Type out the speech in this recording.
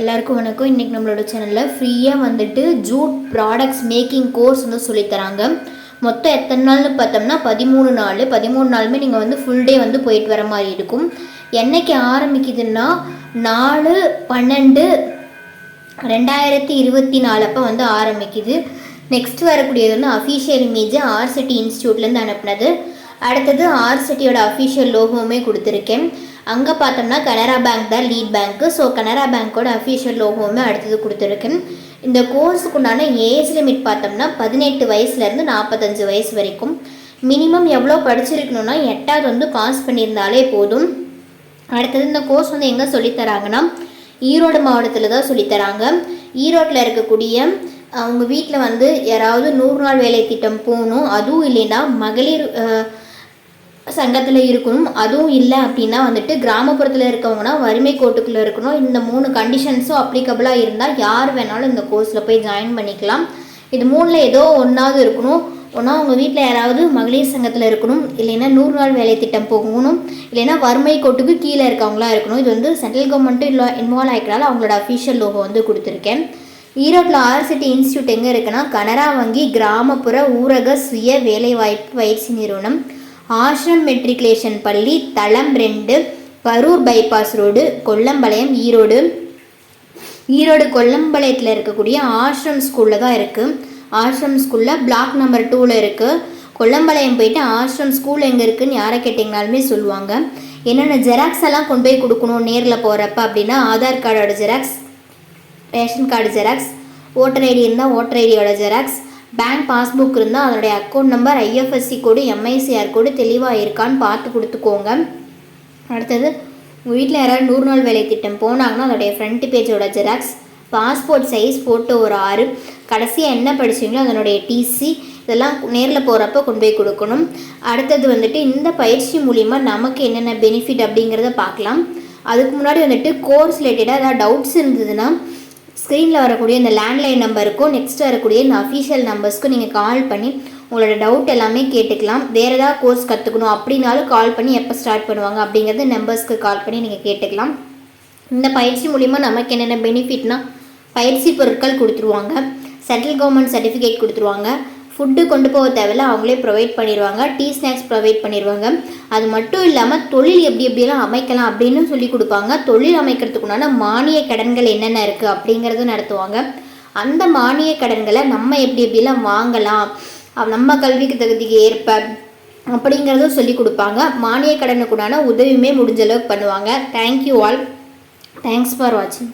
எல்லாருக்கும் வணக்கம். இன்றைக்கி நம்மளோட சேனலில் ஃப்ரீயாக வந்துட்டு ஜூட் ப்ராடக்ட்ஸ் மேக்கிங் கோர்ஸ் வந்து சொல்லித்தராங்க மொத்தம் எத்தனை நாள்னு பார்த்தோம்னா பதிமூணு நாள். பதிமூணு நாளுமே நீங்கள் வந்து ஃபுல் டே வந்து போயிட்டு வர மாதிரி இருக்கும். என்னைக்கு ஆரம்பிக்குதுன்னா நாலு பன்னெண்டு ரெண்டாயிரத்தி இருபத்தி நாலு அப்போ வந்து ஆரம்பிக்குது. நெக்ஸ்ட் வரக்கூடியது வந்து அஃபீஷியல் இமேஜ் ஆர்சிட்டி இன்ஸ்டியூட்லேருந்து அனுப்புனது. அடுத்தது ஆர்சிட்டியோட அஃபீஷியல் லோகோவுமே கொடுத்துருக்கேன். அங்கே பார்த்தோம்னா கனரா பேங்க் தான் லீட் பேங்க்கு ஸோ கனரா பேங்க்கோட அஃபிஷியல் லோகோவுமே அடுத்தது கொடுத்துருக்கேன் இந்த கோர்ஸுக்கு உண்டான ஏஜ் லிமிட் பார்த்தோம்னா பதினெட்டு வயசுலேருந்து நாற்பத்தஞ்சு வயசு வரைக்கும். மினிமம் எவ்வளோ படிச்சிருக்கணும்னா எட்டாவது வந்து பாஸ் பண்ணியிருந்தாலே போதும். அடுத்தது இந்த கோர்ஸ் வந்து எங்கே சொல்லித்தராங்கன்னா ஈரோடு மாவட்டத்தில் தான் சொல்லித்தராங்க. ஈரோட்டில் இருக்கக்கூடிய அவங்க வீட்டில் வந்து யாராவது நூறு நாள் வேலை திட்டம் போகணும். அதுவும் இல்லைன்னா மகளிர் சங்கத்தில் இருக்கணும். அதுவும் இல்லை அப்படின்னா வந்துட்டு கிராமப்புறத்தில் இருக்கவங்கன்னா வறுமை கோட்டுக்குள்ளே இருக்கணும். இந்த மூணு கண்டிஷன்ஸும் அப்ளிகபிளாக இருந்தால் யார் வேணாலும் இந்த கோர்ஸில் போய் ஜாயின் பண்ணிக்கலாம். இது மூணில் ஏதோ ஒன்றாவது இருக்கணும். ஒன்றா உங்கள் வீட்டில் யாராவது மகளிர் சங்கத்தில் இருக்கணும். இல்லைன்னா நூறு நாள் வேலை திட்டம் போகணும். இல்லைன்னா வறுமை கோட்டுக்கு கீழே இருக்கவங்களா இருக்கணும். இது வந்து சென்ட்ரல் கவர்மெண்ட்டும் இல்லை இன்வால்வ் ஆகிக்கிறனால அவங்களோட அஃபிஷியல் லோகோ வந்து கொடுத்துருக்கேன். ஈரோட்டில் ஆர்சிட்டி இன்ஸ்டியூட் எங்கே இருக்குன்னா கனரா வங்கி கிராமப்புற ஊரக சுய வேலைவாய்ப்பு பயிற்சி நிறுவனம். ஆஷ்ரம் மெட்ரிகுலேஷன் பள்ளி தளம் ரெண்டு கரூர் பைபாஸ் ரோடு கொல்லம்பாளையம் ஈரோடு. ஈரோடு கொல்லம்பாளையத்தில் இருக்கக்கூடிய ஆசிரம் ஸ்கூலில் தான் இருக்குது ஆசிரம் ஸ்கூலில் பிளாக் நம்பர் டூவில் இருக்குது கொல்லம்பாளையம் போயிட்டு ஆஷ்ரம் ஸ்கூல் எங்கே இருக்குதுன்னு யாரை கேட்டிங்கனாலுமே சொல்லுவாங்க. என்னென்ன ஜெராக்ஸ் எல்லாம் கொண்டு போய் கொடுக்கணும் நேரில் போகிறப்ப அப்படின்னா ஆதார் கார்டோட xerox ration card xerox voter ID இருந்தால் ஓட்டர் ஐடியோட ஜெராக்ஸ் பேங்க் பாஸ்புக் இருந்தால் அதனுடைய account number IFSC code MICR code தெளிவாக இருக்கான்னு பார்த்து கொடுத்துக்கோங்க. அடுத்தது உங்கள் வீட்டில் யாராவது நூறு நாள் வேலை திட்டம் போனாங்கன்னா அதோடைய ஃப்ரண்ட் பேஜோட ஜெராக்ஸ் பாஸ்போர்ட் சைஸ் ஃபோட்டோ ஒரு ஆறு கடைசியாக என்ன படிச்சிங்களோ அதனுடைய டிசி இதெல்லாம் நேரில் போகிறப்ப கொண்டு போய் கொடுக்கணும். அடுத்தது வந்துட்டு இந்த பயிற்சி மூலிமா நமக்கு என்னென்ன பெனிஃபிட் அப்படிங்கிறத பார்க்கலாம். அதுக்கு முன்னாடி வந்துட்டு கோர்ஸ் ரிலேட்டடாக ஏதாவது டவுட்ஸ் இருந்ததுன்னா ஸ்க்ரீனில் வரக்கூடிய இந்த லேண்ட்லைன் நம்பருக்கும் நெக்ஸ்ட் வரக்கூடிய இந்த அஃபீஷியல் நம்பர்ஸ்க்கும் நீங்கள் கால் பண்ணி உங்களோட டவுட் எல்லாமே கேட்டுக்கலாம். வேறு ஏதாவது கோர்ஸ் கற்றுக்கணும் அப்படின்னாலும் கால் பண்ணி எப்போ ஸ்டார்ட் பண்ணுவாங்க அப்படிங்கிறது நம்பர்ஸ்க்கு கால் பண்ணி நீங்கள் கேட்டுக்கலாம். இந்த பயிற்சி மூலிமா நமக்கு என்னென்ன பெனிஃபிட்னால் பயிற்சி பொருட்கள் கொடுத்துருவாங்க. சென்ட்ரல் கவர்மெண்ட் சர்டிஃபிகேட் கொடுத்துருவாங்க. ஃபுட்டு கொண்டு போக தேவையில்ல அவங்களே ப்ரொவைட் பண்ணிடுவாங்க டீ ஸ்நாக்ஸ் ப்ரொவைட் பண்ணிடுவாங்க அது மட்டும் இல்லாமல் தொழில் எப்படி எப்படியெல்லாம் அமைக்கலாம் அப்படின்னு சொல்லி கொடுப்பாங்க. தொழில் அமைக்கிறதுக்குண்டான மானிய கடன்கள் என்னென்ன இருக்குது அப்படிங்கிறதும் நடத்துவாங்க. அந்த மானிய கடன்களை நம்ம எப்படி எப்படிலாம் வாங்கலாம் நம்ம கல்விக்கு தகுதிக்கு ஏற்ப அப்படிங்கிறதும் சொல்லி கொடுப்பாங்க. மானிய கடனுக்குண்டான உதவியுமே முடிஞ்ச அளவுக்கு பண்ணுவாங்க. தேங்க்யூ ஆல் தேங்க்ஸ் ஃபார் வாட்சிங்